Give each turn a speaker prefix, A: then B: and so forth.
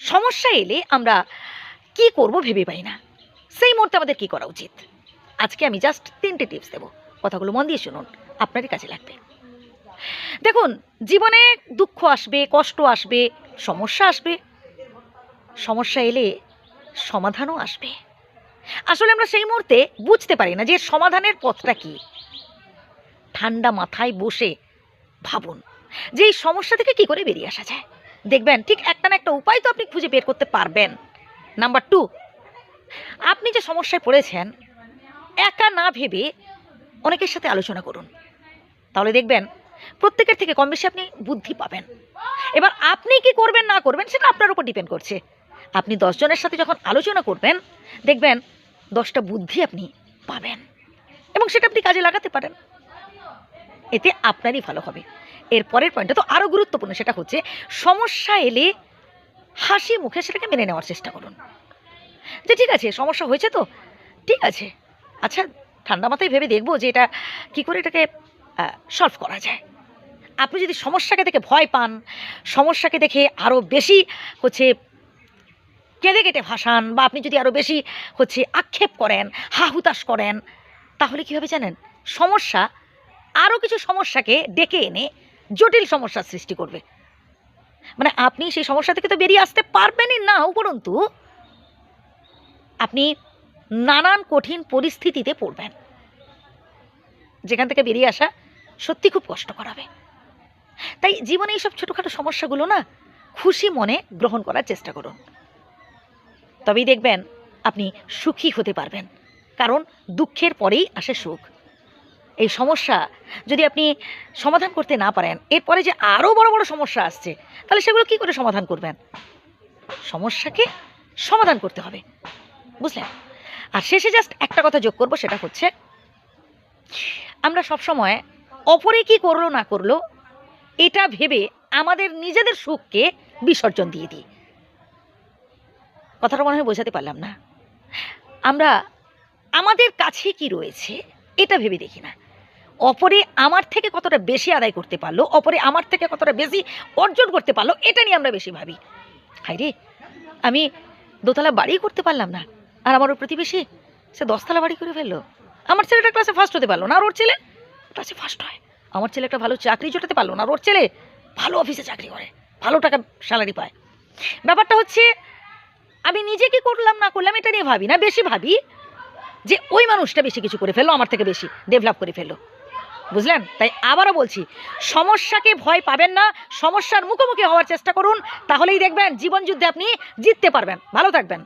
A: সমস্যা এলে আমরা কি করব ভেবে পাই না। সেই মুহূর্তে আমাদের কি করা উচিত? আজকে আমি জাস্ট তিনটে টিপস দেবো। কথাগুলো মন দিয়ে শুনুন আপনারই কাজে লাগবে। দেখুন, জীবনে দুঃখ আসবে, কষ্ট আসবে, সমস্যা আসবে। সমস্যা এলে সমাধানও আসবে। আসলে আমরা সেই মুহূর্তে বুঝতে পারি না যে সমাধানের পথটা কি। ঠান্ডা মাথায় বসে ভাবুন যে এই সমস্যা থেকে কি করে বেরিয়ে আসা যায়। দেখবেন, ঠিক একটা না একটা উপায় তো আপনি খুঁজে বের করতে পারবেন। নাম্বার টু আপনি যে সমস্যায় পড়েছেন, একা না ভেবে অনেকের সাথে আলোচনা করুন। তাহলে দেখবেন, প্রত্যেকের থেকে কম বেশি আপনি বুদ্ধি পাবেন। এবার আপনি কি করবেন, না করবেন, সেটা আপনার উপর ডিপেন্ড করছে। আপনি দশজনের সাথে যখন আলোচনা করবেন, দেখবেন দশটা বুদ্ধি আপনি পাবেন। এবং সেটা আপনি কাজে লাগাতে পারেন। এতে আপনারই ভালো হবে। এর পরের পয়েন্টটা তো আরও গুরুত্বপূর্ণ সেটা হচ্ছে, সমস্যা এলে হাসি মুখে সেটাকে মেনে নেওয়ার চেষ্টা করুন। যে ঠিক আছে, সমস্যা হয়েছে তো? ঠিক আছে। আচ্ছা ঠান্ডা মাথায় ভেবে দেখব যে এটা কী করে এটাকে সলভ করা যায়। আপনি যদি সমস্যাকে দেখে ভয় পান, সমস্যাকে দেখে আরও বেশি হচ্ছে কেঁদে কেটে ভাসান বা আপনি যদি আরও বেশি হচ্ছে আক্ষেপ করেন হা হুতাশ করেন, তাহলে কী হবে জানেন? সমস্যা আরও কিছু সমস্যাকে ডেকে এনে জটিল সমস্যার সৃষ্টি করবে। মানে আপনি সেই সমস্যা থেকে তো বেরিয়ে আসতে পারবেনই না, উপরন্তু আপনি নানান কঠিন পরিস্থিতিতে পড়বেন। যেখান থেকে বেরিয়ে আসা সত্যি খুব কষ্ট করাবে। তাই জীবনে এইসব ছোটোখাটো সমস্যাগুলো না খুশি মনে গ্রহণ করার চেষ্টা করুন। তবেই দেখবেন আপনি সুখী হতে পারবেন, কারণ দুঃখের পরেই আসে সুখ। এই সমস্যা যদি আপনি সমাধান করতে না পারেন, এরপরে যে আরও বড় বড় সমস্যা আসছে, তাহলে সেগুলো কি করে সমাধান করবেন? সমস্যাকে সমাধান করতে হবে। বুঝলেন? আর শেষে জাস্ট একটা কথা যোগ করব, সেটা হচ্ছে আমরা সব সময় অপরে কি করল না করল, এটা ভেবে আমাদের নিজেদের সুখকে বিসর্জন দিয়ে দিই। কথাটা মনে হয় বোঝাতে পারলাম না? আমরা আমাদের কাছে কি রয়েছে, এটা ভেবে দেখি না। অপরে আমার থেকে কতটা বেশি আদায় করতে পারল, অপরে আমার থেকে কতটা বেশি অর্জন করতে পারল, এটা নিয়ে আমরা বেশি ভাবি। হাই রে আমি দোতলা বাড়ি করতে পারলাম না, আর আমার ওই প্রতিবেশী, সে দশতলা বাড়ি করে ফেলল। আমার ছেলেটা ক্লাসে ফার্স্ট হতে পারল না, আর ওর ছেলে ক্লাসে ফার্স্ট হয়। আমার ছেলে একটা ভালো চাকরি জোটাতে পারল না, আর ওর ছেলে ভালো অফিসে চাকরি করে, ভালো টাকা স্যালারি পায়। ব্যাপারটা হচ্ছে, আমি নিজে কি করলাম না করলাম এটা নিয়ে ভাবি না, বেশি ভাবি যে ওই মানুষটা বেশি কিছু করে ফেলল, আমার থেকে বেশি ডেভেলপ করে ফেলল। বুঝলেন? তাই আবারও বলছি, সমস্যাকে ভয় পাবেন না, সমস্যার মুখোমুখি হওয়ার চেষ্টা করুন, তাহলেই দেখবেন জীবন যুদ্ধে আপনি জিততে পারবেন। ভালো থাকবেন।